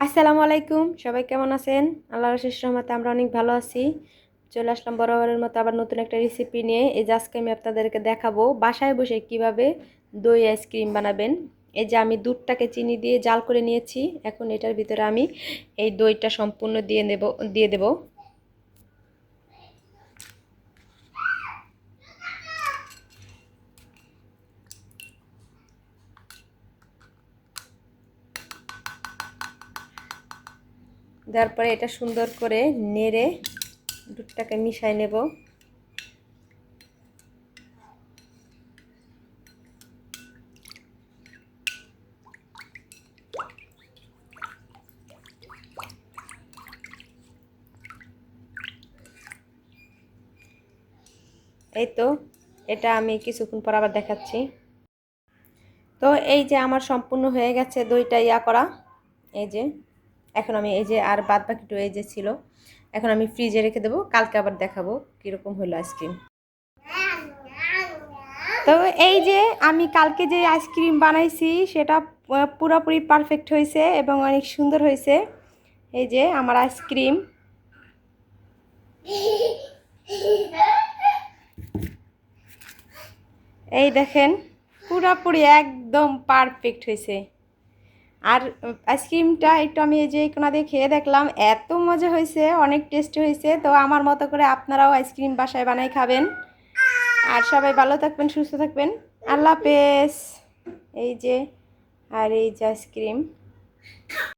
আসসালামু আলাইকুম, সবাই কেমন আছেন? আল্লাহ রশেষ রহমতে আমরা অনেক ভালো আছি। চলে আসলাম বরাবরের মতো আবার নতুন একটা রেসিপি নিয়ে। এই যে আজকে আমি আপনাদেরকে দেখাবো বাসায় বসে কীভাবে দই আইসক্রিম বানাবেন। এই যে আমি দুধটাকে চিনি দিয়ে জাল করে নিয়েছি। এখন এটার ভিতরে আমি এই দইটা সম্পূর্ণ দিয়ে নেব, দিয়ে দেব। দেওয়ার পরে এটা সুন্দর করে নেড়ে দুধটাকে মিশাই নেব। এই তো, এটা আমি কিছুক্ষণ পর আবার দেখাচ্ছি। তো এই যে আমার সম্পূর্ণ হয়ে গেছে দইটা ইয়া করা, এই যে। এখন আমি এই যে আর বাদ বাকিটু এই যে ছিল, এখন আমি ফ্রিজে রেখে দেবো, কালকে আবার দেখাবো কীরকম হলো আইসক্রিম তো এই যে আমি কালকে যে আইসক্রিম বানাইছি, সেটা পুরোপুরি পারফেক্ট হয়েছে এবং অনেক সুন্দর হয়েছে। এই যে আমার আইসক্রিম এই দেখেন, পুরোপুরি একদম পারফেক্ট হয়েছে। আর আইসক্রিমটা একটু আমি এই যে কোনা দিয়ে খেয়ে দেখলাম, এত মজা হয়েছে, অনেক টেস্টি হয়েছে। তো আমার মতো করে আপনারাও আইসক্রিম বাসায় বানাই খাবেন। আর সবাই ভালো থাকবেন, সুস্থ থাকবেন। আল্লাহ হাফেজ। এই যে, আর এই যে আইসক্রিম।